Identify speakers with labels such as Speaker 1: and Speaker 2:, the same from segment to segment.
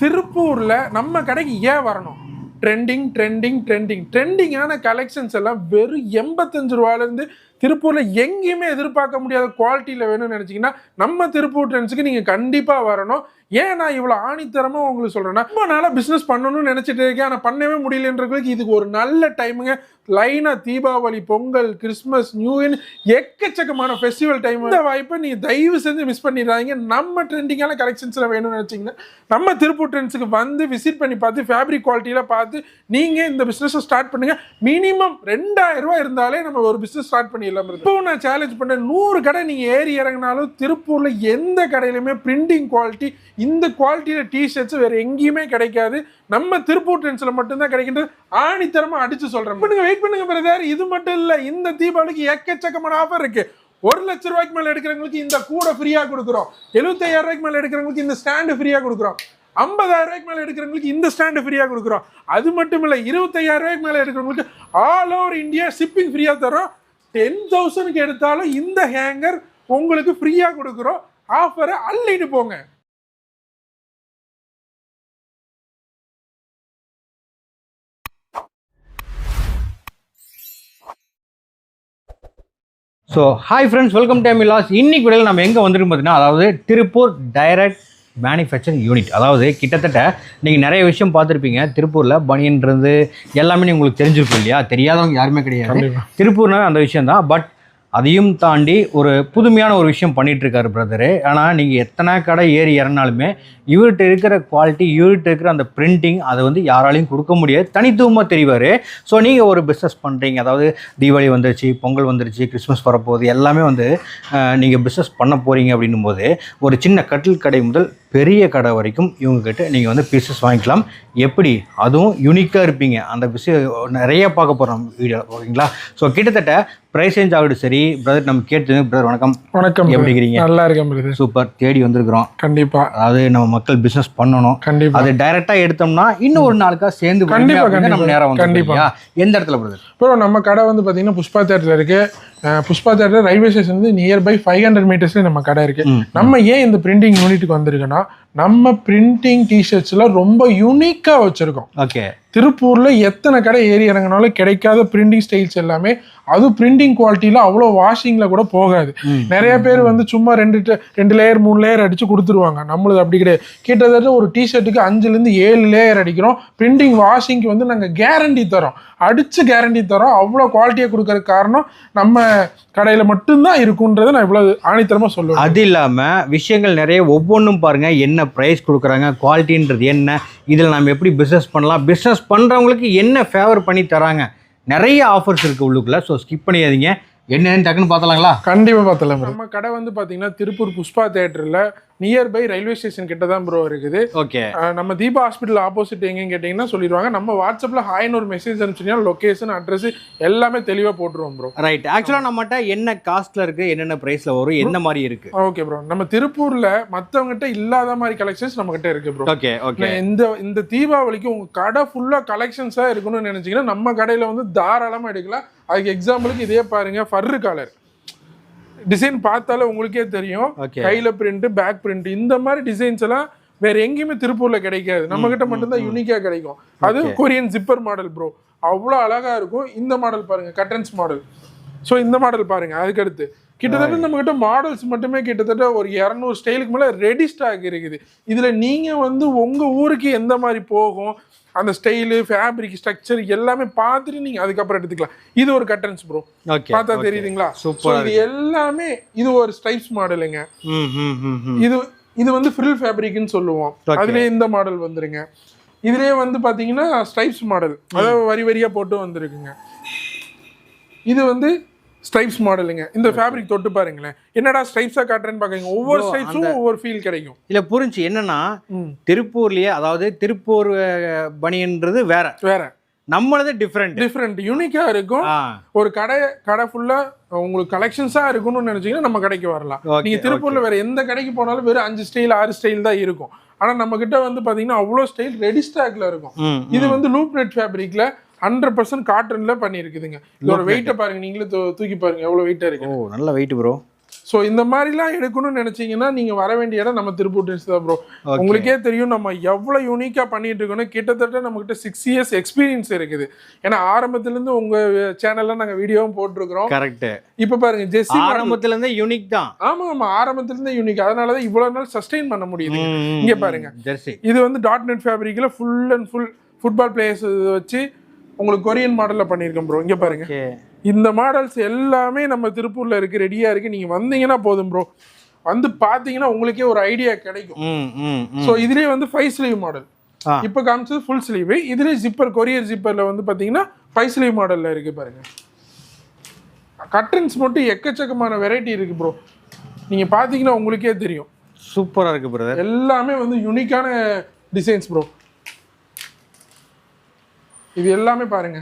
Speaker 1: திருப்பூரில் நம்ம கடைக்கு ஏன் வரணும்? ட்ரெண்டிங் ட்ரெண்டிங் ட்ரெண்டிங் ட்ரெண்டிங்கான கலெக்ஷன்ஸ் எல்லாம் வெறும் எண்பத்தஞ்சு ரூபாயிலேருந்து திருப்பூரில் எங்கேயுமே எதிர்பார்க்க முடியாத குவாலிட்டியில் வேணும்னு நினச்சிங்கன்னா நம்ம திருப்பூர் ட்ரெண்ட்ஸுக்கு நீங்கள் கண்டிப்பாக வரணும். ஏன் நான் இவ்வளோ ஆணித்தரமாக உங்களுக்கு சொல்கிறேன்னா ரொம்ப நாளாக பிஸ்னஸ் பண்ணணும்னு நினச்சிட்டு இருக்கேன். ஆனால் பண்ணவே முடியலன்றவங்களுக்கு இதுக்கு ஒரு நல்ல டைமுங்க லைனாக Deepavali Pongal Christmas new year எக்கச்சக்கமான ஃபெஸ்டிவல் டைம் இந்த வாய்ப்பை நீங்கள் தயவு செஞ்சு மிஸ் பண்ணிடுறாங்க நம்ம ட்ரெண்டிங்கான கலெக்ஷன்ஸில் வேணும்னு நினச்சிங்கன்னா நம்ம திருப்பூர் ட்ரெண்ட்ஸுக்கு வந்து விசிட் பண்ணி பார்த்து ஃபேப்ரிக் குவாலிட்டியில் பார்த்து நீங்கள் இந்த பிஸ்னஸை ஸ்டார்ட் பண்ணுங்கள் மினிமம் ரெண்டாயிரம் ரூபாய் இருந்தாலே நம்ம ஒரு பிஸ்னஸ் ஸ்டார்ட் பண்ணிடலாம் இப்போ நான் சேலஞ்ச் பண்ணேன். நூறு கடை நீங்கள் ஏறி இறங்கினாலும் திருப்பூரில் எந்த கடையிலுமே பிரிண்டிங் குவாலிட்டி இந்த குவாலிட்டியில் டிஷர்ட்ஸ் வேறு எங்கேயுமே கிடைக்காது. நம்ம திருப்பூர் ட்ரெண்ட்ஸில் மட்டும்தான் கிடைக்கின்றது ஆணித்தரமாக அடித்து சொல்கிறேன் பண்ணுங்க வெயிட் பண்ணுங்க பிரதர் இது மட்டும் இல்லை இந்த தீபாவளிக்கு எக்கச்சக்கமான ஆஃபர் இருக்குது ஒரு லட்ச ரூபாய்க்கு மேலே எடுக்கிறவங்களுக்கு இந்த கூடை ஃப்ரீயாக கொடுக்குறோம். எழுபத்தையாயிரம் ரூபாய்க்கு மேலே எடுக்கிறவங்களுக்கு இந்த ஸ்டாண்டு ஃப்ரீயாக கொடுக்குறோம். ஐம்பதாயிரம் ரூபாய்க்கு மேலே எடுக்கிறவங்களுக்கு இந்த ஸ்டாண்டு ஃப்ரீயாக கொடுக்குறோம். அது மட்டும் இல்லை இருபத்தையாயிரம் ரூபாய்க்கு மேலே எடுக்கிறவங்களுக்கு ஆல் ஓவர் இந்தியா ஷிப்பிங் ஃப்ரீயாக தரோம் டென் தௌசண்ட்க்கு எடுத்தாலும் இந்த ஹேங்கர் உங்களுக்கு ஃப்ரீயாக கொடுக்குறோம். ஆஃபரை அள்ளிட்டு போங்க.
Speaker 2: So hi friends welcome to Milas இன்னைக்கு விடையில் நம்ம எங்கே வந்திருக்கோம் பார்த்தீங்கன்னா அதாவது திருப்பூர் டைரக்ட் மேனுஃபேக்சரிங் யூனிட் அதாவது கிட்டத்தட்ட நீங்கள் நிறைய விஷயம் பார்த்துருப்பீங்க. திருப்பூரில் பனியன்றது எல்லாமே உங்களுக்கு தெரிஞ்சிருக்கும் இல்லையா? தெரியாதவங்க யாருமே கிடையாது.
Speaker 1: கண்டிப்பா.
Speaker 2: திருப்பூர்னா அந்த விஷயம் தான் பட் அதையும் தாண்டி ஒரு புதுமையான ஒரு விஷயம் பண்ணிகிட்ருக்காரு பிரதரு ஆனால் நீங்கள் எத்தனை கடை ஏறி இறங்கினாலுமே இவர்கிட்ட இருக்கிற குவாலிட்டி இவர்கிட்ட இருக்கிற அந்த பிரிண்டிங் அதை வந்து யாராலையும் கொடுக்க முடியாது. தனித்துவமாக தெரிவார். ஸோ நீங்கள் ஒரு பிஸ்னஸ் பண்ணுறீங்க அதாவது தீபாவளி வந்துருச்சு பொங்கல் வந்துருச்சு கிறிஸ்மஸ் வரப்போகுது எல்லாமே வந்து நீங்கள் பிஸ்னஸ் பண்ண போகிறீங்க அப்படின்னும் போது ஒரு சின்ன கட்டில் கடை முதல் பெரிய கடை வரைக்கும் இவங்ககிட்ட நீங்கள் வந்து பீசஸ் வாங்கிக்கலாம். எப்படி? அதுவும் யூனிக்காக இருப்பீங்க. அந்த விஷயம் நிறைய பார்க்க போகிறோம் வீடியோ ஓகேங்களா ஸோ கிட்டத்தட்ட ப்ரைஸ் ரேஞ்ச் ஆகட்டும் சரி பிரதர் நம்ம கேட்டு பிரதர் வணக்கம்.
Speaker 1: வணக்கம்
Speaker 2: எப்படி இருக்கிறீங்க?
Speaker 1: நல்லா இருக்கேன்
Speaker 2: சூப்பர் தேடி வந்திருக்கிறோம்.
Speaker 1: கண்டிப்பா.
Speaker 2: அதாவது நம்ம மக்கள் பிஸ்னஸ் பண்ணணும்.
Speaker 1: கண்டிப்பா.
Speaker 2: அது டைரக்டா எடுத்தோம்னா இன்னும் ஒரு நாளுக்கா சேர்ந்து வருங்க
Speaker 1: கண்டிப்பா,
Speaker 2: அப்படின்னு நம்ம. நேரம் வந்து
Speaker 1: கண்டிப்பா.
Speaker 2: எந்த இடத்துல பிரதர்
Speaker 1: ப்ரோ நம்ம கடை வந்து பார்த்தீங்கன்னா புஷ்பா தேட்டர் இருக்கு. அஹ் புஷ்பா தேட்டர் ரயில்வே ஸ்டேஷன் வந்து நியர்பை ஃபைவ் ஹண்ட்ரட் மீட்டர்ஸ்ல நம்ம கடை இருக்கு. நம்ம ஏன் இந்த பிரிண்டிங் யூனிட்டுக்கு வந்திருக்கோன்னா நம்ம பிரிண்டிங் டிஷர்ட்ஸ்ல ரொம்ப யூனிக்கா வச்சிருக்கோம்.
Speaker 2: ஓகே
Speaker 1: திருப்பூர்ல எத்தனை கடை ஏறி இறங்கினாலும் கிடைக்காத பிரிண்டிங் ஸ்டைல்ஸ் எல்லாமே அது பிரிண்டிங் குவாலிட்டியில அவ்வளோ வாஷிங்ல கூட போகாது. நிறைய பேர் வந்து சும்மா ரெண்டு ரெண்டு லேயர் மூணு லேயர் அடிச்சு கொடுத்துருவாங்க. நம்மளுது அப்படி கிடையாது. கிட்டத்தட்ட ஒரு டிஷர்ட்டுக்கு அஞ்சுல இருந்து ஏழு லேயர் அடிக்கிறோம். பிரிண்டிங் வாஷிங்க்கு வந்து நாங்க கேரண்டி தரோம். அடிச்சு கேரண்டி தரோம். அவ்வளோ குவாலிட்டியை கொடுக்கறதுக்கு காரணம் நம்ம கடையில மட்டும்தான் இருக்குன்றதை நான் இவ்வளவு ஆணித்தரமா சொல்லுவேன்.
Speaker 2: அது இல்லாம விஷயங்கள் நிறைய ஒவ்வொன்றும் பாருங்க. என்ன பிரைஸ் கொடுக்குறாங்க குவாலிட்டின்றது என்ன இதில் நம்ம எப்படி பிஸ்னஸ் பண்ணலாம் பிஸ்னஸ் பண்றவங்களுக்கு என்ன ஃபேவர் பண்ணி தராங்க? நிறைய ஆஃபர்ஸ் இருக்கு உள்ளுக்குள்ள ஸோ ஸ்கிப் பண்ணிடாதீங்க. என்னன்னு டக்குன்னு பார்த்தலாங்களா
Speaker 1: கண்டிப்பா பார்த்தலாம் நம்ம கடை வந்து பாத்தீங்கன்னா திருப்பூர் புஷ்பா தேட்டர்ல நியர்பை ரயில்வே ஸ்டேஷன் கிட்ட தான் ப்ரோ இருக்குது.
Speaker 2: ஓகே.
Speaker 1: நம்ம தீபா ஹாஸ்பிட்டல் ஆப்போசிட் எங்கன்னு கேட்டிங்கன்னா சொல்லிடுவாங்க. நம்ம வாட்ஸ்அப்பில் ஹாய்னு ஒரு மெசேஜ் அனுப்பிச்சிங்கன்னா லொக்கேஷன் அட்ரஸ் எல்லாமே தெளிவாக போட்டுருவோம் ப்ரோ
Speaker 2: ரைட் ஆக்சுவலாக நம்மகிட்ட என்ன காஸ்ட்ல இருக்கு என்னென்ன பிரைஸ்ல வரும் என்ன மாதிரி இருக்கு?
Speaker 1: ஓகே ப்ரோ நம்ம திருப்பூரில் மற்றவங்ககிட்ட இல்லாத மாதிரி கலெக்ஷன்ஸ் நம்மகிட்ட இருக்கு ப்ரோ
Speaker 2: ஓகே ஓகே
Speaker 1: இந்த இந்த தீபாவளிக்கு உங்க கடை ஃபுல்லாக கலெக்ஷன்ஸாக இருக்கணும்னு நினைச்சீங்கன்னா நம்ம கடையில் வந்து தாராளமாக எடுக்கலாம். அதுக்கு எக்ஸாம்பிளுக்கு இதே பாருங்க ஃபர்ரு காலர் டிசைன் பார்த்தாலே உங்களுக்கே தெரியும். கையில பிரிண்ட் பேக் பிரிண்ட் இந்த மாதிரி டிசைன்ஸ் எல்லாம் வேற எங்கேயுமே திருப்பூர்ல கிடைக்காது. நம்ம கிட்ட மட்டும்தான் யூனிக்கா கிடைக்கும். அது கொரியன் ஜிப்பர் மாடல் ப்ரோ அவ்வளோ அழகா இருக்கும். இந்த மாடல் பாருங்க கட்டன்ஸ் மாடல் ஸோ இந்த மாடல் பாருங்க அதுக்கு அடுத்து கிட்டத்தட்ட நம்ம கிட்ட மாடல்ஸ் மட்டுமே கிட்டத்தட்ட ஒரு இரநூறு ஸ்டைலுக்கு மேல ரெடி ஸ்டாக் இருக்குது. இதுல நீங்க வந்து உங்க ஊருக்கு எந்த மாதிரி போகும்? அந்த ஸ்டைலு ஃபேப்ரிக் ஸ்ட்ரக்சர் எல்லாமே பார்த்துட்டு நீங்க அதுக்கப்புறம் எடுத்துக்கலாம். இது ஒரு கட்டன்ஸ் ப்ரோ பார்த்தா தெரியுதுங்களா? So, இது எல்லாமே இது ஒரு ஸ்டைப்ஸ் மாடலுங்க இது இது வந்து ஃப்ரில் ஃபேப்ரிக்னு சொல்லுவோம். அதுலயே இந்த மாடல் வந்துருங்க. இதுலயே வந்து பாத்தீங்கன்னா ஸ்ட்ரைப்ஸ் மாடல் அதாவது வரி வரியா போட்டு வந்திருக்குங்க. இது வந்து ஸ்ட்ரைப்ஸ் மாடலுங்க. இந்த ஃபேப்ரிக் தொட்டு பாருங்களேன். என்னடா ஸ்ட்ரைப்ஸா காட்டுறேன்னு பாக்குறீங்க ஒவ்வொரு ஸ்ட்ரைப்ஸும் ஒவ்வொரு ஃபீல் கிடைக்கும்.
Speaker 2: இல்ல புரிஞ்சு. என்னன்னா. திருப்பூர்லயே அதாவது திருப்பூர் அஹ், பனியன்றது வேற.
Speaker 1: வேற.
Speaker 2: நம்மளது டிஃப்ரெண்ட்
Speaker 1: டிஃப்ரெண்ட் யூனிக்கா இருக்கும். ஒரு கடை கடை ஃபுல்லா உங்களுக்கு கலெக்ஷன்ஸா இருக்கணும்னு நினைச்சீங்கன்னா நம்ம கடைக்கு வரலாம்.
Speaker 2: Okay,
Speaker 1: நீங்க திருப்பூர்ல வேற எந்த கடைக்கு போனாலும் வெறும் அஞ்சு ஸ்டைல் ஆறு ஸ்டைல் தான் இருக்கும். ஆனா நம்ம கிட்ட வந்து பாத்தீங்கன்னா அவ்வளோ ஸ்டைல் ரெடி ஸ்டாக்ல இருக்கும். இது வந்து லூப் நெட் ஃபேப்ரிக்ல ஹண்ட்ரட் பர்சன்ட் காட்டன்ல பண்ணியிருக்குதுங்க. இதோட வெயிட்டை பாருங்க நீங்களே தூக்கி பாருங்க எவ்வளவு வெயிட்டா
Speaker 2: ஓ
Speaker 1: இருக்கு
Speaker 2: நல்ல வெயிட் ப்ரோ
Speaker 1: ஸோ இந்த மாதிரிலாம் எடுக்கணும்னு நினைச்சீங்கன்னா நீங்க வர வேண்டிய இடம் நம்ம திருப்பூர் டென்ஸ் தான் ப்ரோ. உங்களுக்கே தெரியும் நம்ம எவ்வளவு யூனிக்கா பண்ணிட்டு இருக்கோம் கிட்டத்தட்ட நம்ம கிட்ட சிக்ஸ் இயர்ஸ் எக்ஸ்பீரியன்ஸ் இருக்குது. ஏன்னா ஆரம்பத்துல இருந்து உங்க சேனல்ல நாங்க வீடியோவும் போட்டிருக்கிறோம்.
Speaker 2: கரெக்ட்
Speaker 1: இப்ப பாருங்க ஜெஸ்ஸி model.
Speaker 2: ஆரம்பத்துல இருந்தே யூனிக் தான்.
Speaker 1: ஆமா ஆமா ஆரம்பத்துல இருந்தே யூனிக் அதனாலதான் இவ்வளவு நாள் சஸ்டெயின் பண்ண முடியுது. இங்க பாருங்க.
Speaker 2: ஜெர்சி
Speaker 1: இது வந்து. Dot net ஃபேப்ரிக்ல full and full football players வச்சு உங்களுக்கு கொரியன் மாடல்ல பண்ணியிருக்கோம் ப்ரோ இங்க பாருங்க. இந்த மாடல்ஸ் எல்லாமே நம்ம திருப்பூர்ல இருக்கு ரெடியா இருக்கு. நீங்க வந்தீங்கன்னா போதும் ப்ரோ வந்து பாத்தீங்கன்னா உங்களுக்கே ஒரு ஐடியா கிடைக்கும். ஸோ இதுலயே வந்து ஃபைவ் ஸ்லீவ் மாடல். இப்போ காமிச்சது ஃபுல் ஸ்லீவ் இதுலயே ஜிப்பர் கொரியர் ஜிப்பர்ல வந்து பாத்தீங்கன்னா ஃபைவ் ஸ்லீவ் மாடல்ல இருக்கு பாருங்க. கட்டன்ஸ் மட்டும் எக்கச்சக்கமான வெரைட்டி இருக்கு ப்ரோ நீங்க பாத்தீங்கன்னா உங்களுக்கே தெரியும்.
Speaker 2: சூப்பரா இருக்கு பிரதர்
Speaker 1: எல்லாமே வந்து யூனிக்கான டிசைன்ஸ் ப்ரோ இது எல்லாமே பாருங்க.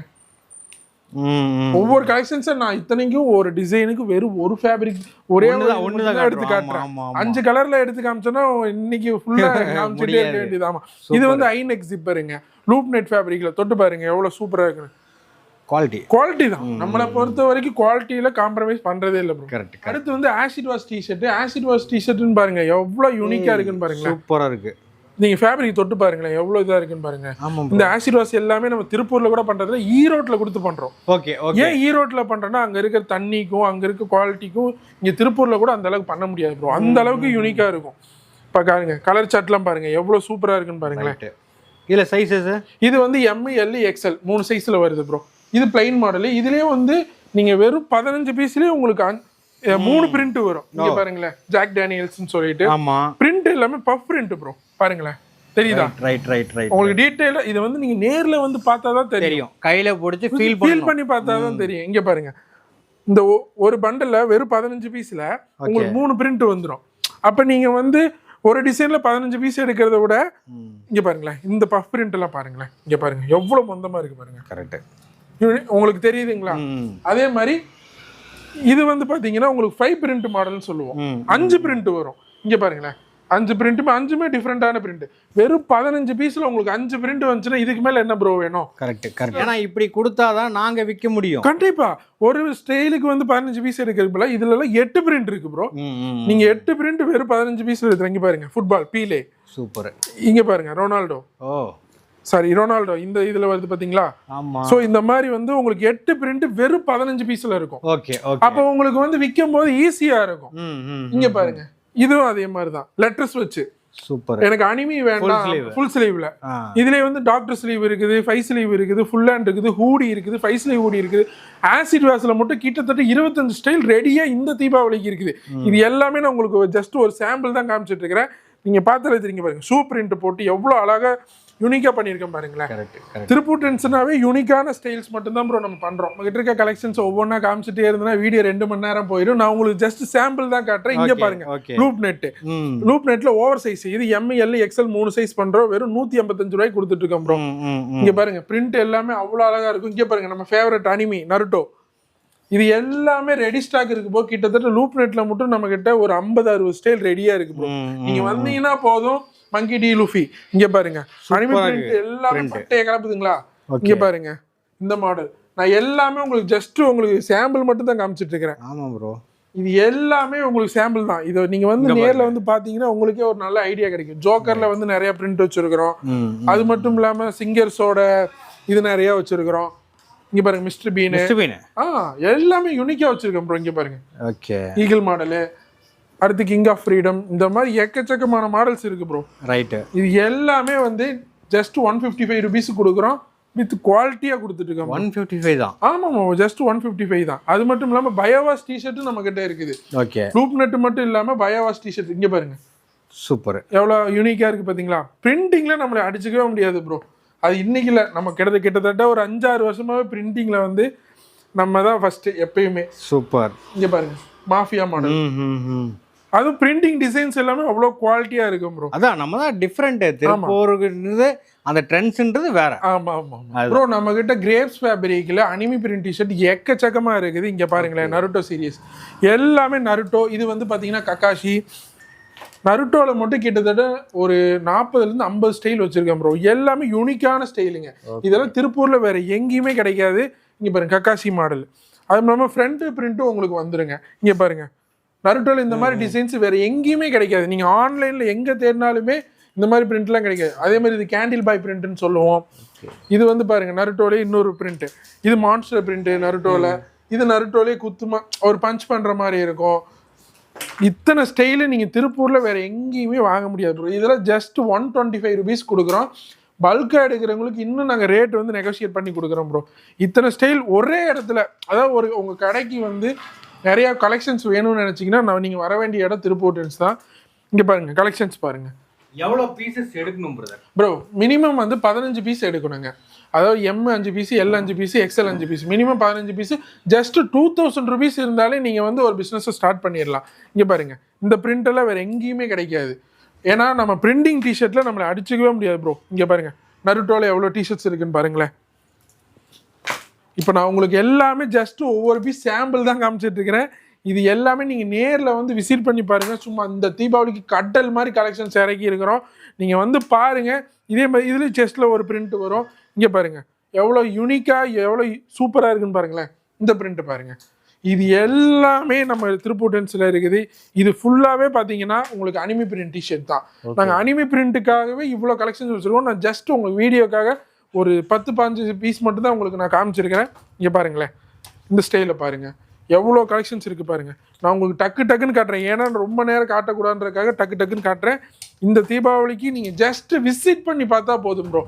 Speaker 1: ஒவ்வொரு கலெக்ஷன்ஸை நான் இத்தனைக்கும் ஒரு டிசைனுக்கு வெறும் ஒரு ஃபேப்ரிக் ஒரே மட்டும்தான் எடுத்து. காட்டுறேன். அஞ்சு கலர்ல எடுத்து காமிச்சோன்னா இன்னைக்கு ஃபுல்லா காமிச்சிட்டே. இருக்க வேண்டியது. ஆமா. இது வந்து ஐநெக் ஜிப்பருங்க லூப் நெட் ஃபேப்ரிக்ல தொட்டு பாருங்க எவ்வளவு சூப்பரா இருக்குன்னு.
Speaker 2: குவாலிட்டி
Speaker 1: குவாலிட்டி தான். நம்மளை பொறுத்த வரைக்கும் குவாலிட்டியில காம்ப்ரமைஸ் பண்றதே இல்லை ப்ரோ
Speaker 2: கரெக்ட்
Speaker 1: அடுத்து வந்து acid wash T-shirt acid wash டிஷர்ட்னு பாருங்க எவ்வளவு யூனிக்கா இருக்குன்னு பாருங்களேன்.
Speaker 2: சூப்பரா இருக்கு.
Speaker 1: நீங்க ஃபேப்ரிக் தொட்டு பாருங்களேன் எவ்வளவு இதா இருக்குன்னு பாருங்க.
Speaker 2: ஆமா
Speaker 1: இந்த ஆசிட் வாஷ் எல்லாமே நம்ம திருப்பூர்ல கூட பண்றதுல ஈரோட்ல கொடுத்து பண்றோம்.
Speaker 2: ஓகே ஓகே
Speaker 1: ஏன் ஈரோட்ல பண்றோம்னா அங்க இருக்கிற தண்ணிக்கும் அங்க இருக்க குவாலிட்டிக்கும் இங்க திருப்பூர்ல கூட அந்த அளவுக்கு பண்ண முடியாது ப்ரோ அந்த அளவுக்கு யூனிக்கா இருக்கும். இப்ப பாருங்க கலர் சாட்லாம் பாருங்க எவ்வளவு சூப்பரா இருக்குன்னு பாருங்களேன்.
Speaker 2: இதுல சைஸஸ்
Speaker 1: இது வந்து எம் எல் எக்ஸ்எல் மூணு சைஸ்ல வருது ப்ரோ இது பிளைன் மாடல் இதுலயே வந்து நீங்க வெறும் பதினஞ்சு பீஸ்லயே உங்களுக்கு மூணு பிரிண்ட் வரும். இங்க பாருங்களேன். ஜாக் டேனியல்ஸ்னு சொல்லிட்டு
Speaker 2: ஆமா.
Speaker 1: பிரிண்ட் எல்லாமே பஃப் பிரிண்ட் ப்ரோ பாருங்களேன். தெரியுதா?
Speaker 2: ரைட் ரைட் ரைட்
Speaker 1: உங்களுக்கு டீட்டெயிலா இது வந்து நீங்க நேர்ல வந்து பார்த்தா தான் தெரியும்.
Speaker 2: கையில பிடிச்சி ஃபீல்
Speaker 1: ஃபீல்
Speaker 2: பண்ணி
Speaker 1: பார்த்தா தான் தெரியும். இங்க பாருங்க. இந்த ஒரு பண்டல்ல வெறும் பதினஞ்சு பீஸ்ல உங்களுக்கு மூணு பிரிண்ட் வந்துரும். அப்ப நீங்க வந்து ஒரு டிசைன்ல பதினஞ்சு பீஸ் எடுக்கிறத விட இங்க பாருங்களேன். இந்த பஃப் பிரிண்ட் எல்லாம் பாருங்களேன். இங்க பாருங்க. எவ்வளவு மொந்தமா இருக்கு பாருங்க.
Speaker 2: கரெக்ட்
Speaker 1: உங்களுக்கு தெரியுதுங்களா? அதே மாதிரி இது வந்து பாத்தீங்கன்னா உங்களுக்கு ஃபைவ் பிரிண்ட் மாடல்னு சொல்லுவோம். அஞ்சு பிரிண்ட் வரும். இங்க பாருங்களேன். அஞ்சு பிரிண்ட்டுமே அஞ்சுமே டிஃப்ரெண்டான பிரிண்ட் வெறும் பதினஞ்சு பீஸ்ல உங்களுக்கு அஞ்சு பிரிண்ட் வந்துச்சுன்னா இதுக்கு மேல என்ன ப்ரோ வேணும்?
Speaker 2: கரெக்ட் கரெக்ட் ஏன்னா இப்படி கொடுத்தாதான் நாங்க விற்க முடியும்.
Speaker 1: கண்டிப்பா. ஒரு ஸ்டைலுக்கு வந்து பதினஞ்சு பீஸ் எடுக்கிறது போல இதுல எல்லாம் எட்டு பிரிண்ட் இருக்கு ப்ரோ
Speaker 2: ம், ம்,
Speaker 1: நீங்க எட்டு பிரிண்ட் வெறும் பதினஞ்சு பீஸ் எடுத்து இங்க பாருங்க ஃபுட்பால் பீலே
Speaker 2: சூப்பர்
Speaker 1: இங்க பாருங்க ரொனால்டோ
Speaker 2: ஓ.
Speaker 1: சாரி ரொனால்டோ இந்த இதுல வருது பாத்தீங்களா?
Speaker 2: ஆமா.
Speaker 1: சோ இந்த மாதிரி வந்து உங்களுக்கு எட்டு பிரிண்ட் வெறும் பதினஞ்சு பீஸ்ல இருக்கும்.
Speaker 2: ஓகே
Speaker 1: அப்போ உங்களுக்கு வந்து விற்கும் போது ஈஸியா இருக்கும். இங்க பாருங்க. இதுவும் அதே மாதிரி தான் லெட்டர்ஸ் வச்சு.
Speaker 2: சூப்பர்
Speaker 1: எனக்கு அனிமி வேண்டாம். ஃபுல் ஸ்லீவ்ல
Speaker 2: ஆ.
Speaker 1: இதுலயே வந்து டாக்டர் ஸ்லீவ் இருக்குது ஃபைவ் ஸ்லீவ் இருக்குது ஃபுல் ஹேண்ட் இருக்குது ஹூடி இருக்குது ஃபைவ் ஸ்லீவ் ஹூடி இருக்குது. ஆசிட் வாஸ்ல மட்டும் கிட்டத்தட்ட இருபத்தஞ்சு ஸ்டைல் ரெடியா இந்த தீபாவளிக்கு இருக்குது. இது எல்லாமே நான் உங்களுக்கு ஜஸ்ட் ஒரு சாம்பிள் தான் காமிச்சிட்டு இருக்கிறேன். நீங்க பார்த்தாலே தெரியுங்க பாருங்க. ஷூ பிரிண்ட் போட்டு எவ்வளவு அழகா யூனிக்கா பண்ணியிருக்கேன் பாருங்களேன். திருப்பூர் டென்ஷனாவே யூனிக்கான ஸ்டைல்ஸ் மட்டும்தான் ப்ரோ நம்ம பண்றோம். உங்ககிட்ட இருக்க கலெக்ஷன்ஸ் ஒவ்வொன்றா காமிச்சிட்டே இருந்தனா வீடியோ ரெண்டு மணி நேரம் போயிடும். நான் உங்களுக்கு ஜஸ்ட் சாம்பிள் தான் காட்டுறேன். இங்க பாருங்க. லூப் நெட் லூப் நெட்ல ஓவர் சைஸ் இது எம் எல் எக்ஸ்எல் மூணு சைஸ் பண்றோம். வெறும் நூத்தி எண்பத்தஞ்சு ரூபாய்க்கு கொடுத்துட்டு இருக்கோம் ப்ரோ. இங்க பாருங்க. பிரிண்ட் எல்லாமே அவ்வளவு அழகா இருக்கும். இங்க பாருங்க. நம்ம ஃபேவரட் அனிமி நருட்டோ இது எல்லாமே ரெடி ஸ்டாக் இருக்கு போ கிட்டத்தட்ட லூப் நெட்ல மட்டும் நம்ம கிட்ட ஒரு ஐம்பது அறுபது ஸ்டைல் ரெடியா இருக்கு ப்ரோ. நீங்க வந்தீங்கன்னா போதும். மங்கி டி லுஃபி இங்க பாருங்க. பிரிண்ட். எல்லாமே. பட்டைய கலப்புதுங்களா
Speaker 2: Okay.
Speaker 1: இங்க பாருங்க. இந்த மாடல் நான் எல்லாமே உங்களுக்கு ஜஸ்ட் உங்களுக்கு சாம்பிள் மட்டும் தான் காமிச்சிட்டு இருக்கிறேன்.
Speaker 2: ஆமா ப்ரோ
Speaker 1: இது எல்லாமே உங்களுக்கு சாம்பிள் தான். இதை நீங்க வந்து நேர்ல வந்து பாத்தீங்கன்னா உங்களுக்கே ஒரு நல்ல ஐடியா கிடைக்கும். ஜோக்கர்ல வந்து நிறைய பிரிண்ட் வச்சிருக்கிறோம். அது மட்டும் இல்லாம சிங்கர்ஸோட இது நிறைய வச்சிருக்கிறோம். இங்க பாருங்க மிஸ்டர் பீனு
Speaker 2: மிஸ்டபின்
Speaker 1: ஆ எல்லாமே யூனிக்கா வச்சிருக்கோம் ப்ரோ இங்க பாருங்க.
Speaker 2: ஓகே
Speaker 1: ஈகிள் மாடலு அடுத்து கிங் ஆஃப் ஃப்ரீடம் இந்த மாதிரி எக்கச்சக்கமான மாடல்ஸ் இருக்கு ப்ரோ
Speaker 2: ரைட்டு
Speaker 1: இது எல்லாமே வந்து just one fifty five rupees கொடுக்குறோம் வித் குவாலிட்டியா கொடுத்துட்டு இருக்கோம்
Speaker 2: ஒன் ஃபிஃப்டி ஃபைவ் தான்.
Speaker 1: ஆமாம் ஜஸ்ட் ஒன் ஃபிஃப்டி ஃபைவ் தான். அது மட்டும் இல்லாம பயோவாஸ் டிஷர்ட்டும் நம்ம கிட்ட இருக்குது.
Speaker 2: ஓகே
Speaker 1: லூப் நெட் மட்டும் இல்லாம பயோவாஸ் டிஷர்ட் இங்க பாருங்க.
Speaker 2: சூப்பர்
Speaker 1: எவ்வளோ யூனிக்காக இருக்குது பார்த்தீங்களா பிரிண்டிங்கில் நம்மளை அடிச்சுக்கவே முடியாது ப்ரோ அது இன்னைக்கு இல்லை. நம்ம கிட்ட கிட்டத்தட்ட ஒரு அஞ்சாறு வருஷமாவே பிரிண்டிங்கில் வந்து நம்ம தான் ஃபஸ்ட்டு எப்பயுமே.
Speaker 2: சூப்பர்.
Speaker 1: இங்கே பாருங்க. மாஃபியா மாடல் அதுவும் பிரிண்டிங் டிசைன்ஸ் எல்லாமே அவ்வளோ குவாலிட்டியாக இருக்கும் ப்ரோ
Speaker 2: அதான் நம்ம தான் டிஃப்ரெண்ட்டு திருப்பூருக்குன்றது அந்த ட்ரெண்ட்ஸ்ன்றது வேற.
Speaker 1: ஆமா ஆமா ப்ரோ நம்ம கிட்ட கிரேப்ஸ் ஃபேப்ரிக்ல அனிமி பிரிண்ட் டிஷர்ட் எக்கச்சக்கமா இருக்குது. இங்க பாருங்களேன் நருட்டோ சீரியஸ் எல்லாமே நருட்டோ இது வந்து பாத்தீங்கன்னா கக்காஷி நருட்டோல மட்டும் கிட்டத்தட்ட ஒரு நாற்பதுல இருந்து ஐம்பது ஸ்டைல் வச்சிருக்கேன் ப்ரோ எல்லாமே யூனிக்கான ஸ்டைலுங்க இதெல்லாம் திருப்பூர்ல வேற எங்கேயுமே கிடைக்காது. இங்க பாருங்க கக்காசி மாடல். அது இல்லாமல் ஃப்ரண்ட் பிரிண்ட்டும் உங்களுக்கு வந்துருங்க. இங்க பாருங்க. நருட்டோல இந்த மாதிரி டிசைன்ஸ் வேற எங்கேயுமே கிடைக்காது. நீங்க ஆன்லைன்ல எங்க தேடினாலுமே இந்த மாதிரி பிரிண்ட்லாம் கிடைக்காது. அதே மாதிரி இது கேண்டில் பாய் பிரிண்ட்னு சொல்லுவோம். இது வந்து பாருங்க நருட்டோலே இன்னொரு பிரிண்ட் இது மான்ஸ்டர் பிரிண்ட் நருட்டோல. இது நருட்டோலே குத்துமா ஒரு பஞ்ச் பண்ற மாதிரி இருக்கும். இத்தனை ஸ்டைலு நீங்கள் திருப்பூரில் வேறு எங்கேயுமே வாங்க முடியாது ப்ரோ இதெல்லாம் just one twenty five rupees கொடுக்குறோம் பல்காக எடுக்கிறவங்களுக்கு இன்னும் நாங்கள் ரேட் வந்து நெகோஷியேட் பண்ணி கொடுக்குறோம் ப்ரோ இத்தனை ஸ்டைல் ஒரே இடத்துல அதாவது ஒரு உங்கள் கடைக்கு வந்து நிறையா கலெக்ஷன்ஸ் வேணும்னு நினச்சிங்கன்னா நான் நீங்கள் வர வேண்டிய இடம் திருப்பூர் டென்ஸ் தான். இங்கே பாருங்கள் கலெக்ஷன்ஸ் பாருங்கள்
Speaker 2: எவ்வளோ பீசஸ் எடுக்கணும் பிரதர்
Speaker 1: ப்ரோ மினிமம் வந்து பதினஞ்சு பீஸ் எடுக்கணுங்க. அதாவது எம் அஞ்சு பீஸ் எல் அஞ்சு பீஸ் எக்ஸ்எல் அஞ்சு பீஸ் மினிமம் பதினஞ்சு piece just two thousand rupees இருந்தாலே நீங்கள் வந்து ஒரு பிஸ்னஸை ஸ்டார்ட் பண்ணிடலாம். இங்கே பாருங்க இந்த பிரிண்டெல்லாம் எல்லாம் வேறு எங்கேயுமே கிடைக்காது. ஏன்னா நம்ம பிரிண்டிங் டிஷர்ட்டில் நம்மளை அடிச்சுக்கவே முடியாது ப்ரோ இங்கே பாருங்க நருட்டோவில் எவ்வளோ டிஷர்ட்ஸ் இருக்குன்னு பாருங்களேன். இப்போ நான் உங்களுக்கு எல்லாமே ஜஸ்ட் ஒவ்வொரு பீஸ் சாம்பிள் தான் காமிச்சிட்டு இருக்கிறேன். இது எல்லாமே நீங்கள் நேரில் வந்து விசிட் பண்ணி பாருங்க. சும்மா இந்த தீபாவளிக்கு கட்டல் மாதிரி கலெக்ஷன்ஸ் இறக்கி இருக்கிறோம். நீங்கள் வந்து பாருங்க இதே மாதிரி இதுலேயும் செஸ்ட்டில் ஒரு பிரிண்ட் வரும். இங்கே பாருங்க. எவ்வளோ யூனிக்காக எவ்வளோ சூப்பராக இருக்குன்னு பாருங்களேன். இந்த பிரிண்ட் பாருங்க. இது எல்லாமே நம்ம திருப்பூர் டென்ஸில் இருக்குது. இது ஃபுல்லாகவே பார்த்தீங்கன்னா உங்களுக்கு அனிமி பிரிண்ட் டிஷர்ட் தான். நாங்கள் அனிமி பிரிண்ட்டுக்காகவே இவ்வளோ கலெக்ஷன்ஸ் வச்சுருக்கோம். நான் ஜஸ்ட் உங்களுக்கு வீடியோக்காக ஒரு பத்து பாஞ்சு பீஸ் மட்டும் தான் உங்களுக்கு நான் காமிச்சிருக்கிறேன். இங்கே பாருங்களேன். இந்த ஸ்டைலில் பாருங்கள் எவ்வளோ கலெக்ஷன்ஸ் இருக்குது பாருங்கள் நான் உங்களுக்கு டக்கு டக்குன்னு காட்டுறேன். ஏன்னா ரொம்ப நேரம் காட்டக்கூடாதுன்றதுக்காக டக்கு டக்குன்னு காட்டுறேன். இந்த தீபாவளிக்கு நீங்கள் ஜஸ்ட் விசிட் பண்ணி பார்த்தா போதும் ப்ரோ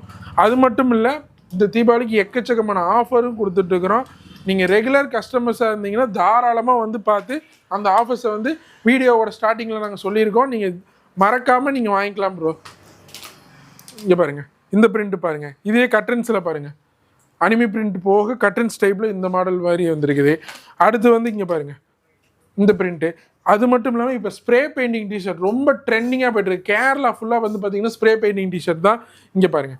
Speaker 1: அது மட்டும் இல்லை இந்த தீபாவளிக்கு எக்கச்சக்கமான ஆஃபரும் கொடுத்துட்ருக்குறோம் நீங்கள் ரெகுலர் கஸ்டமர்ஸாக இருந்தீங்கன்னா தாராளமாக வந்து பார்த்து அந்த ஆஃபர்ஸை வந்து வீடியோவோட ஸ்டார்டிங்கில் நாங்கள் சொல்லியிருக்கோம். நீங்கள் மறக்காமல் நீங்கள் வாங்கிக்கலாம் ப்ரோ இங்கே பாருங்கள் இந்த பிரிண்ட்டு பாருங்கள் இதே கட்டன்ஸில் பாருங்கள் அனிமி பிரிண்ட் போக கட்டன்ஸ் டைப்பில் இந்த மாடல் மாதிரி வந்திருக்குது. அடுத்து வந்து இங்கே பாருங்க. இந்த பிரிண்ட்டு அது மட்டும் இல்லாமல் இப்போ ஸ்ப்ரே பெயிண்டிங் டிஷர்ட் ரொம்ப ட்ரெண்டிங்காக போய்ட்டு கேரளா ஃபுல்லாக வந்து பார்த்தீங்கன்னா ஸ்ப்ரே பெயிண்டிங் டிஷர்ட் தான் இங்கே பாருங்க.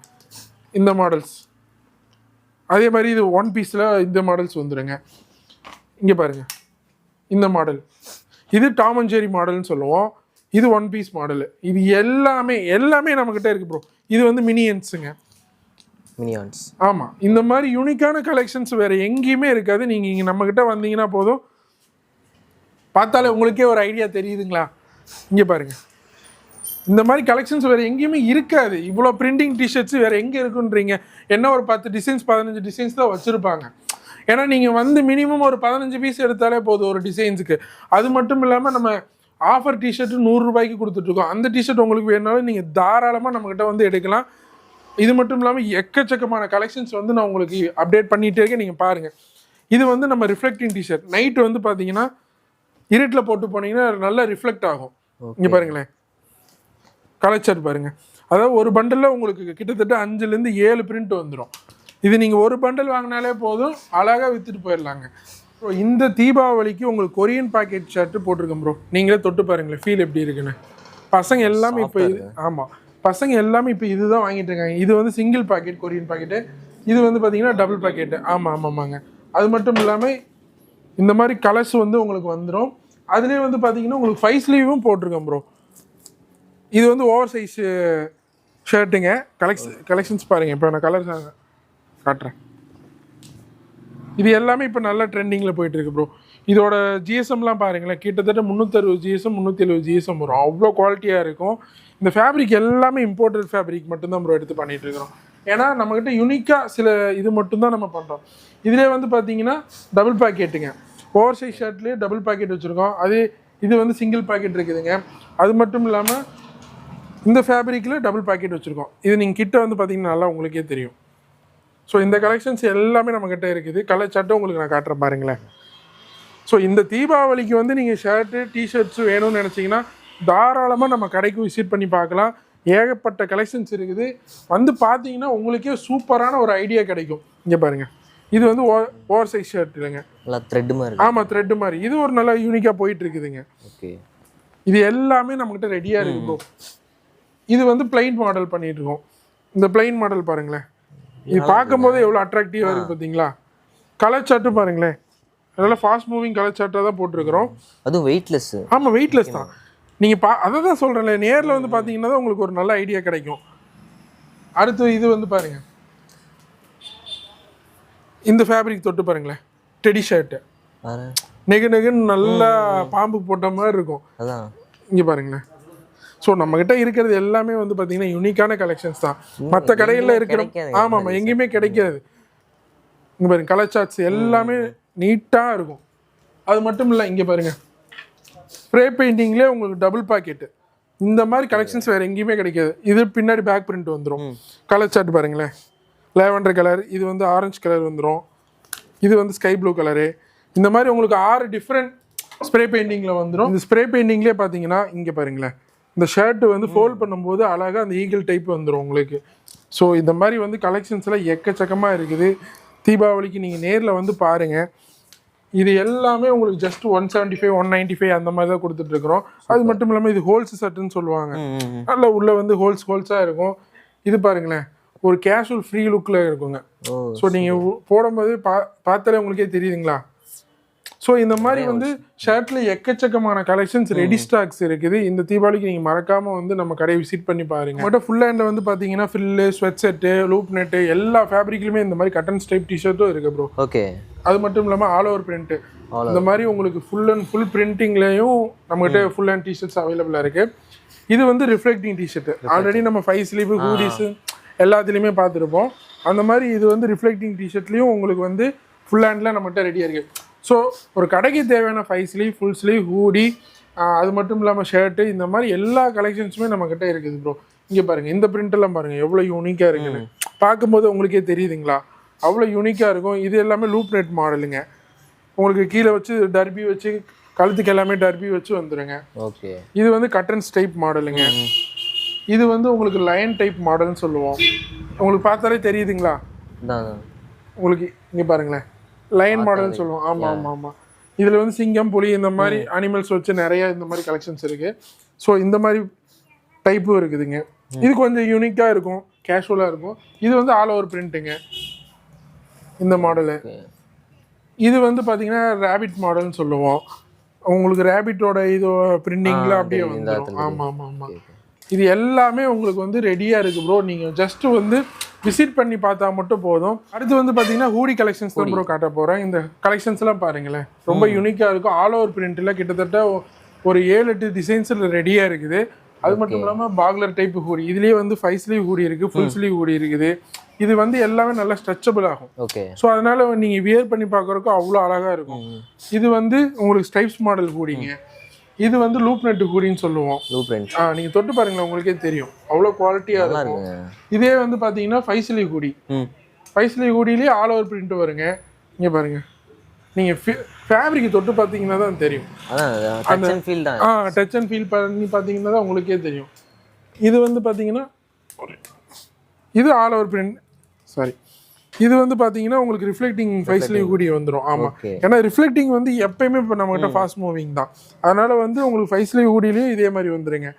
Speaker 1: இந்த மாடல்ஸ் அதே மாதிரி இது ஒன் பீஸில் இந்த மாடல்ஸ் வந்துடுங்க இங்கே பாருங்க. இந்த மாடல் இது டாம் அண்ட் ஜெரி மாடல்னு சொல்லுவோம். இது ஒன் பீஸ் மாடலு இது எல்லாமே எல்லாமே நம்மக்கிட்ட இருக்குது ப்ரோ இது வந்து மினியன்ஸுங்க
Speaker 3: மினியான்ஸ்.
Speaker 1: ஆமாம் இந்த மாதிரி யூனிக்கான கலெக்ஷன்ஸ் வேறு எங்கேயுமே இருக்காது. நீங்கள் இங்கே நம்மக்கிட்ட வந்தீங்கன்னா போதும். பார்த்தாலே உங்களுக்கே ஒரு ஐடியா தெரியுதுங்களா? இங்கே பாருங்க. இந்த மாதிரி கலெக்ஷன்ஸ் வேறு எங்கேயுமே இருக்காது. இவ்வளோ பிரிண்டிங் டிஷர்ட்ஸ் வேறு எங்கே இருக்குன்றீங்க? என்ன ஒரு பத்து டிசைன்ஸ் பதினஞ்சு டிசைன்ஸ் தான் வச்சுருப்பாங்க. ஏன்னா நீங்கள் வந்து மினிமம் ஒரு பதினஞ்சு பீஸ் எடுத்தாலே போதும் ஒரு டிசைன்ஸுக்கு அது மட்டும் இல்லாமல் நம்ம ஆஃபர் டிஷர்ட்டு நூறுரூபாய்க்கு கொடுத்துட்ருக்கோம் அந்த டிஷர்ட் உங்களுக்கு வேணாலும் நீங்கள் தாராளமாக நம்மக்கிட்ட வந்து எடுக்கலாம். இது மட்டும் இல்லாமல் எக்கச்சக்கமான கலெக்ஷன்ஸ் வந்து நான் உங்களுக்கு அப்டேட் பண்ணிகிட்டே இருக்கேன். நீங்கள் பாருங்கள் இது வந்து நம்ம ரிஃப்ளெக்டிங் டிஷர்ட் நைட்டு வந்து பார்த்தீங்கன்னா இருட்டில் போட்டு போனீங்கன்னா நல்லா ரிஃப்ளெக்ட் ஆகும். இங்கே பாருங்களேன். கலெக்சர் பாருங்க. அதாவது ஒரு பண்டலில் உங்களுக்கு கிட்டத்தட்ட அஞ்சுலேருந்து ஏழு பிரிண்ட் வந்துடும் இது நீங்கள் ஒரு பண்டல் வாங்கினாலே போதும். அழகாக விற்றுட்டு போயிடலாங்க. ப்ரோ இந்த தீபாவளிக்கு உங்களுக்கு கொரியன் பாக்கெட் ஷர்ட்டு போட்டிருக்கேன் ப்ரோ நீங்களே தொட்டு பாருங்களேன். ஃபீல் எப்படி இருக்குன்னு. பசங்க எல்லாமே இப்போ இது ஆமாம் பசங்க எல்லாமே இப்போ இதுதான் வாங்கிட்டு இருக்காங்க. இது வந்து சிங்கிள் பாக்கெட் கொரியன் பாக்கெட்டு இது வந்து பார்த்தீங்கன்னா டபுள் பாக்கெட்டு ஆமாம் ஆமாம்மாங்க அது மட்டும் இல்லாமல் இந்த மாதிரி கலர்ஸ் வந்து உங்களுக்கு வந்துடும் அதுலேயே வந்து பார்த்தீங்கன்னா உங்களுக்கு ஃபைவ் ஸ்லீவும் போட்டிருக்கேன் ப்ரோ இது வந்து ஓவர் சைஸ் ஷர்ட்டுங்க கலெக்ஷ கலெக்ஷன்ஸ் பாருங்கள் இப்போ நான் கலர்ஸ் காட்டுறேன். இது எல்லாமே இப்போ நல்ல ட்ரெண்டிங்கில் போயிட்டு இருக்கு ப்ரோ இதோட ஜிஎஸ்எம்லாம் பாருங்களேன் கிட்டத்தட்ட முந்நூற்றறுபது ஜிஎஸ்எம் முந்நூற்றி எழுபது ஜிஎஸ்எம் வரும். அவ்வளோ குவாலிட்டியாக இருக்கும். இந்த ஃபேப்ரிக் எல்லாமே இம்போர்ட்டட் ஃபேப்ரிக் மட்டும்தான் ப்ரோ எடுத்து பண்ணிட்டு இருக்கிறோம். ஏன்னா நம்மக்கிட்ட யூனிக்காக சில இது மட்டும்தான் நம்ம பண்ணுறோம் இதிலே வந்து பார்த்தீங்கன்னா டபுள் பாக்கெட்டுங்க ஓவர் சைஸ் ஷர்ட்லேயே டபுள் பாக்கெட் வச்சுருக்கோம். அது இது வந்து சிங்கிள் பாக்கெட் இருக்குதுங்க. அது மட்டும் இல்லாமல் இந்த ஃபேப்ரிக்கில் டபுள் பாக்கெட் வச்சுருக்கோம். இது நீங்கள் கிட்ட வந்து பார்த்தீங்கன்னா நல்லா உங்களுக்கே தெரியும். ஸோ இந்த கலெக்ஷன்ஸ் எல்லாமே நம்மக்கிட்ட இருக்குது. கலர் சட்டை உங்களுக்கு நான் காட்டுறேன் பாருங்களேன். ஸோ இந்த தீபாவளிக்கு வந்து நீங்கள் ஷர்ட்டு டிஷர்ட்ஸ் வேணும்னு நினச்சிங்கன்னா தாராளமாக நம்ம கடைக்கு விசிட் பண்ணி பார்க்கலாம். ஏகப்பட்ட கலெக்ஷன்ஸ் இருக்குது. வந்து பார்த்தீங்கன்னா உங்களுக்கே சூப்பரான ஒரு ஐடியா கிடைக்கும். இங்கே பாருங்கள் இது வந்து ஓவர் சைஸ் ஷர்ட் இல்லைங்க.
Speaker 3: நல்லா த்ரெட் மாதிரி
Speaker 1: ஆமாம் த்ரெட்டு மாதிரி. இது ஒரு நல்லா யூனிக்காக போயிட்டு இருக்குதுங்க.
Speaker 3: ஓகே
Speaker 1: இது எல்லாமே நம்மக்கிட்ட ரெடியாக இருக்கு ப்ரோ இது வந்து பிளைன் மாடல் பண்ணிட்டு இருக்கோம். இந்த பிளைன் மாடல் பாருங்களேன். இது பார்க்கும்போது எவ்வளோ அட்ராக்டிவாக இருக்குது பார்த்தீங்களா கலர் சார்ட்டு பாருங்களேன். அதெல்லாம் ஃபாஸ்ட் மூவிங் கலர் சார்ட்டாக தான் போட்டிருக்கிறோம்.
Speaker 3: அதுவும் வெயிட்லெஸ்
Speaker 1: ஆமாம் வெயிட்லெஸ் தான். நீங்கள் பா அதை தான் சொல்கிறேன்ல நேரில் வந்து பார்த்தீங்கன்னா தான் உங்களுக்கு ஒரு நல்ல ஐடியா கிடைக்கும். அடுத்து இது வந்து பாருங்க. இந்த ஃபேப்ரிக் தொட்டு பாருங்களேன். டெடி ஷர்ட்டு நெகு நெகுன்னு நல்லா பாம்பு போட்ட மாதிரி இருக்கும்.
Speaker 3: அதான்.
Speaker 1: இங்கே பாருங்களேன். ஸோ நம்மக்கிட்ட இருக்கிறது எல்லாமே வந்து பார்த்தீங்கன்னா யூனிக்கான கலெக்ஷன்ஸ் தான். மற்ற கடைகளில் இருக்கிற. ஆமாம் ஆமாம் எங்கேயுமே கிடைக்காது. இங்கே பாருங்க கலர் சார்ட்ஸ் எல்லாமே நீட்டாக இருக்கும். அது மட்டும் இல்லை இங்கே பாருங்க. ஸ்ப்ரே பெயிண்டிங்லேயே உங்களுக்கு டபுள் பாக்கெட்டு இந்த மாதிரி கலெக்ஷன்ஸ் வேறு எங்கேயுமே கிடைக்காது. இது பின்னாடி பேக் பிரிண்ட் வந்துடும் கலர் சார்ட் பாருங்களேன். லேவண்டர் கலர் இது வந்து ஆரஞ்சு கலர் வந்துடும் இது வந்து ஸ்கை ப்ளூ கலரு இந்த மாதிரி உங்களுக்கு ஆறு டிஃப்ரெண்ட் ஸ்ப்ரே பெயிண்டிங்கில் வந்துடும் இந்த ஸ்ப்ரே பெயிண்டிங்லேயே பார்த்தீங்கன்னா இங்கே பாருங்களேன். இந்த ஷர்ட் வந்து ஃபோல்ட் பண்ணும்போது அழகாக அந்த ஈகிள் டைப் வந்துடும் உங்களுக்கு. ஸோ இந்த மாதிரி வந்து கலெக்ஷன்ஸ்லாம் எக்கச்சக்கமாக இருக்குது. தீபாவளிக்கு நீங்கள் நேரில் வந்து பாருங்கள் இது எல்லாமே உங்களுக்கு just one seventy five one ninety five அந்த மாதிரி தான் கொடுத்துட்ருக்குறோம் அது மட்டும் இல்லாமல் இது ஹோல்ஸ் சட்டுன்னு சொல்லுவாங்க. நல்ல உள்ள வந்து ஹோல்ஸ் ஹோல்ஸாக இருக்கும். இது பாருங்களேன் ஒரு கேஷுவல் ஃப்ரீ லுக்கில் இருக்குங்க. ஸோ நீங்கள் போடும்போது பா பார்த்தாலே உங்களுக்கே தெரியுதுங்களா? ஸோ இந்த மாதிரி வந்து ஷர்ட்ல எக்கச்சக்கமான கலெக்ஷன்ஸ் ரெடி ஸ்டாக்ஸ் இருக்குது. இந்த தீபாவளிக்கு நீங்கள் மறக்காம வந்து நம்ம கடையை விசிட் பண்ணி பாருங்க. மட்டும் ஃபுல் ஹேண்டில் வந்து பார்த்தீங்கன்னா ஃபில்லு ஸ்வெட் செட்டு லூப் நெட்டு எல்லா ஃபேப்ரிக்லையுமே இந்த மாதிரி கட்டன் ஸ்டைப் டிஷர்ட்டும் இருக்கு ப்ரோ
Speaker 3: ஓகே
Speaker 1: அது மட்டும் இல்லாமல் ஆல் ஓவர் பிரிண்ட் இந்த மாதிரி உங்களுக்கு ஃபுல் அண்ட் ஃபுல் பிரிண்டிங்லேயும் நம்மகிட்ட ஃபுல் ஹேண்ட் டிஷர்ட்ஸ் அவைலபிளாக இருக்கு. இது வந்து ரிஃப்ளெக்டிங் டிஷர்ட் ஆல்ரெடி நம்ம ஃபைவ் ஸ்லீவ் ஹூடிஸ் எல்லாத்துலேயுமே பார்த்துருப்போம். அந்த மாதிரி இது வந்து ரிஃப்ளெக்டிங் டிஷர்ட்லேயும் உங்களுக்கு வந்து ஃபுல் ஹேண்டில் நம்மகிட்ட ரெடியாக இருக்குது ஸோ ஒரு கடைக்கு தேவையான five sleeve full sleeve hoodie அது மட்டும் இல்லாமல் ஷர்ட்டு இந்த மாதிரி எல்லா கலெக்ஷன்ஸுமே நம்மக்கிட்ட இருக்குது ப்ரோ இங்கே பாருங்கள் இந்த எல்லாம் பாருங்கள் எவ்வளோ யூனிக்காக இருக்குன்னு. பார்க்கும்போது உங்களுக்கே தெரியுதுங்களா? அவ்வளோ யூனிக்காக இருக்கும். இது எல்லாமே லூப் நெட் மாடலுங்க உங்களுக்கு கீழே வச்சு டர்பி வச்சு கழுத்துக்கு எல்லாமே டர்பி வச்சு வந்துருங்க.
Speaker 3: ஓகே.
Speaker 1: இது வந்து கட்டன்ஸ் டைப் மாடலுங்க இது வந்து உங்களுக்கு லைன் டைப் மாடல்னு சொல்லுவோம். உங்களுக்கு பார்த்தாலே தெரியுதுங்களா. உங்களுக்கு இங்கே பாருங்களேன். லைன் மாடல்னு சொல்லுவோம். ஆமாம் ஆமாம் ஆமாம் இதில் வந்து சிங்கம் புலி இந்த மாதிரி அனிமல்ஸ் வச்சு நிறைய இந்த மாதிரி கலெக்ஷன்ஸ் இருக்குது ஸோ இந்த மாதிரி டைப்பும் இருக்குதுங்க. இது கொஞ்சம் யூனிக்காக இருக்கும். கேஷுவலாக இருக்கும். இது வந்து ஆல் ஓவர் பிரிண்ட்டுங்க இந்த மாடலு இது வந்து பார்த்தீங்கன்னா ரேபிட் மாடல்னு சொல்லுவோம். உங்களுக்கு ரேபிட்டோட இது பிரிண்டிங்கில் அப்படியே வந்துடும் ஆமாம் ஆமாம் ஆமாம் இது எல்லாமே உங்களுக்கு வந்து ரெடியாக இருக்குது ப்ரோ நீங்கள் ஜஸ்ட் வந்து விசிட் பண்ணி பார்த்தா மட்டும் போதும். அடுத்து வந்து பார்த்தீங்கன்னா ஹூடி கலெக்ஷன்ஸ் தான் ப்ரோ காட்ட போகிறேன் இந்த கலெக்ஷன்ஸ்லாம் பாருங்களேன். ரொம்ப யூனிக்காக இருக்கும். ஆல் ஓவர் பிரிண்ட்டில் கிட்டத்தட்ட ஒரு ஏழு எட்டு டிசைன்ஸில் ரெடியாக இருக்குது. அது மட்டும் இல்லாமல் பாக்லர் டைப் ஹூடி இதுலேயே வந்து ஃபைவ் ஸ்லீவ் ஹூடி இருக்குது ஃபுல் ஸ்லீவ் ஹூடி இருக்குது. இது வந்து எல்லாமே நல்லா ஸ்ட்ரெச்சபிள் ஆகும்.
Speaker 3: ஓகே
Speaker 1: ஸோ அதனால நீங்கள் வியர் பண்ணி பார்க்குறதுக்கு அவ்வளோ அழகாக இருக்கும். இது வந்து உங்களுக்கு ஸ்டைப்ஸ் மாடல் கூடிங்க இது வந்து லூப் நெட் கூடின்னு சொல்லுவோம்.
Speaker 3: ப்ளூ பிரிண்ட்
Speaker 1: ஆ நீங்கள் தொட்டு பாருங்களேன் உங்களுக்கே தெரியும். அவ்வளோ குவாலிட்டியாக இருக்கும். இதே வந்து பார்த்தீங்கன்னா ஃபைவ் ஸ்லீவ் கூடி.
Speaker 3: ம்.
Speaker 1: ஃபைவ் ஸ்லீவ் கூடியிலே ஆல் ஓவர் பிரிண்ட் வருங்க. இங்கே பாருங்க. நீங்கள் ஃபேப்ரிக் தொட்டு பார்த்தீங்கன்னா தான் தெரியும்.
Speaker 3: தான்.
Speaker 1: ஆ டச் அண்ட் ஃபீல் பண்ணி பார்த்தீங்கன்னா தான் உங்களுக்கே தெரியும். இது வந்து பார்த்தீங்கன்னா இது ஆல் ஓவர் பிரிண்ட் சாரி இது வந்து பார்த்தீங்கன்னா உங்களுக்கு ரிஃப்ளெக்டிங் ஃபைவ் ஸ்லீவ் கூடி வந்துடும் ஆமாம் ஏன்னா ரிஃப்ளெக்டிங் வந்து எப்பயுமே இப்போ நம்மகிட்ட ஃபாஸ்ட் மூவிங் தான். அதனால வந்து உங்களுக்கு ஃபைவ் ஸ்லீவ் கூடியிலையும் இதே மாதிரி வந்துருங்க.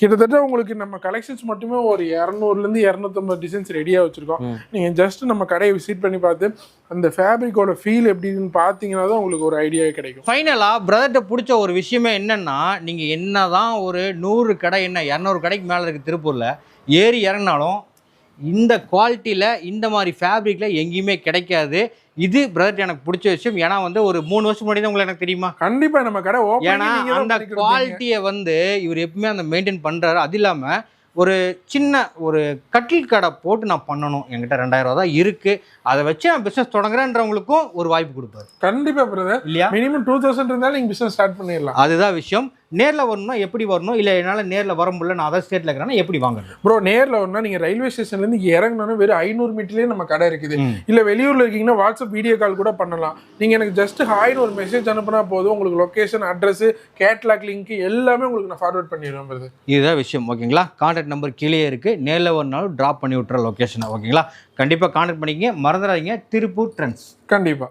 Speaker 1: கிட்டத்தட்ட உங்களுக்கு நம்ம கலெக்ஷன்ஸ் மட்டுமே ஒரு இரநூறுலேருந்து இரநூத்தம்பது டிசைன்ஸ் ரெடியாக வச்சுருக்கோம். நீங்கள் ஜஸ்ட் நம்ம கடையை விசிட் பண்ணி பார்த்து அந்த ஃபேப்ரிக்கோட ஃபீல் எப்படின்னு பார்த்தீங்கன்னா தான் உங்களுக்கு ஒரு ஐடியாவே கிடைக்கும்.
Speaker 2: ஃபைனலாக பிரதர்கிட்ட பிடிச்ச ஒரு விஷயமே என்னன்னா நீங்கள் என்னதான் ஒரு நூறு கடை என்ன இரநூறு கடைக்கு மேலே இருக்குது திருப்பூரில் ஏறி இறங்கினாலும் இந்த குவாலிட்டியில் இந்த மாதிரி ஃபேப்ரிக்கில் எங்கேயுமே கிடைக்காது. இது பிரதர்கிட்ட எனக்கு பிடிச்ச விஷயம். ஏன்னா வந்து ஒரு மூணு வருஷம் முன்னாடி தான் உங்களுக்கு எனக்கு தெரியுமா?
Speaker 1: கண்டிப்பா நம்ம கடை
Speaker 2: ஏன்னா அந்த குவாலிட்டியை வந்து இவர் எப்பவுமே அந்த மெயின்டைன் பண்ணுறாரு அது இல்லாமல் ஒரு சின்ன ஒரு கட்டில் கடை போட்டு நான் பண்ணணும். என்கிட்ட ரெண்டாயிரம் ரூபா தான் இருக்குது அதை வச்சு நான் பிஸ்னஸ் தொடங்குறேன்றவங்களுக்கும் ஒரு வாய்ப்பு கொடுப்பாரு.
Speaker 1: கண்டிப்பா பிரதர்
Speaker 2: இல்லையா?
Speaker 1: மினிமம் டூ தௌசண்ட் இருந்தாலும் நீங்க பிசினஸ் ஸ்டார்ட் பண்ணிடலாம்.
Speaker 2: அதுதான் விஷயம். நேரில் வரணும்னா எப்படி வரணும்? இல்லை என்னால் நேரில் வர முடியல நான் அதர் ஸ்டேட்டில் இருக்கிறேன்னா எப்படி வாங்குறது?
Speaker 1: ப்ரோ நேர்ல வரணும்னா நீங்க ரயில்வே ஸ்டேஷன்ல இருந்து இறங்கணும்னா வெறும் ஐநூறு மீட்டர்லயே நம்ம கடை இருக்குது. இல்ல வெளியூர்ல இருக்கீங்கன்னா வாட்ஸ்அப் வீடியோ கால் கூட பண்ணலாம். நீங்க எனக்கு ஜஸ்ட் ஹாய்னு ஒரு மெசேஜ் அனுப்புனா போதும். உங்களுக்கு லொகேஷன் அட்ரஸ் கேட்லாக் லிங்க் எல்லாமே உங்களுக்கு நான் ஃபார்வர்ட் பண்ணிடுவேன்
Speaker 2: இதுதான் விஷயம். ஓகேங்களா கான்டாக்ட் நம்பர் கீழே இருக்குது நேரில் வரனாலும் ட்ராப் பண்ணி விட்ற லொக்கேஷனை ஓகேங்களா கண்டிப்பாக கான்டாக்ட் பண்ணிக்கங்க. மறந்துடாதீங்க. திருப்பூர் ட்ரெண்ட்ஸ்
Speaker 1: கண்டிப்பா.